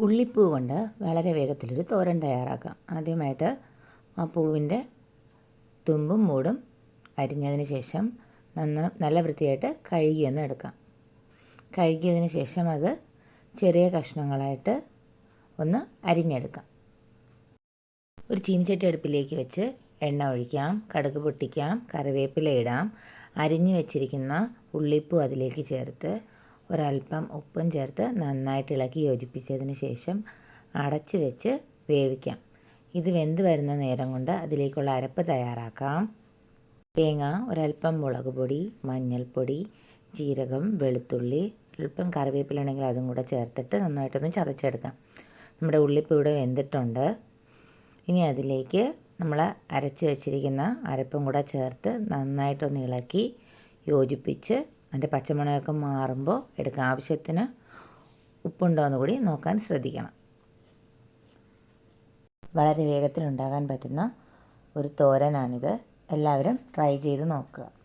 ഉള്ളിപ്പൂ കൊണ്ട് വളരെ വേഗത്തിലൊരു തോരൻ തയ്യാറാക്കാം. ആദ്യമായിട്ട് ആ പൂവിന്റെ തുമ്പും മൂടും അരിഞ്ഞതിന് ശേഷം നന്ന നല്ല വൃത്തിയായിട്ട് കഴുകിയൊന്ന് എടുക്കാം. കഴുകിയതിന് ശേഷം അത് ചെറിയ കഷ്ണങ്ങളായിട്ട് ഒന്ന് അരിഞ്ഞെടുക്കാം. ഒരു ചീനിച്ചട്ടി അടുപ്പിലേക്ക് വെച്ച് എണ്ണ ഒഴിക്കാം കടുക് പൊട്ടിക്കാം കറിവേപ്പില ഇടാം. അരിഞ്ഞു വെച്ചിരിക്കുന്ന ഉള്ളിപ്പൂ അതിലേക്ക് ചേർത്ത് ഒരല്പം ഉപ്പും ചേർത്ത് നന്നായിട്ട് ഇളക്കി യോജിപ്പിച്ചതിന് ശേഷം അടച്ച് വെച്ച് വേവിക്കാം. ഇത് വെന്ത് വരുന്ന നേരം കൊണ്ട് അതിലേക്കുള്ള അരപ്പ് തയ്യാറാക്കാം. തേങ്ങ ഒരല്പം മുളക് പൊടി മഞ്ഞൾപ്പൊടി ജീരകം വെളുത്തുള്ളി അല്പം കറിവേപ്പില ഉണ്ടെങ്കിൽ അതും കൂടെ ചേർത്തിട്ട് നന്നായിട്ടൊന്ന് ചതച്ചെടുക്കാം. നമ്മുടെ ഉള്ളിപ്പ് ഇവിടെ വെന്തിട്ടുണ്ട്. ഇനി അതിലേക്ക് നമ്മൾ അരച്ച് വെച്ചിരിക്കുന്ന അരപ്പും കൂടെ ചേർത്ത് നന്നായിട്ടൊന്ന് ഇളക്കി യോജിപ്പിച്ച് അതിന്റെ പച്ചമണമൊക്കെ മാറുമ്പോൾ എടുക്കുക ആവശ്യത്തിന് ഉപ്പുണ്ടോ എന്ന് കൂടി നോക്കാൻ ശ്രദ്ധിക്കണം. വളരെ വേഗത്തിൽ ഉണ്ടാകാൻ പറ്റുന്ന ഒരു തോരനാണിത്. എല്ലാവരും ട്രൈ ചെയ്ത് നോക്കുക.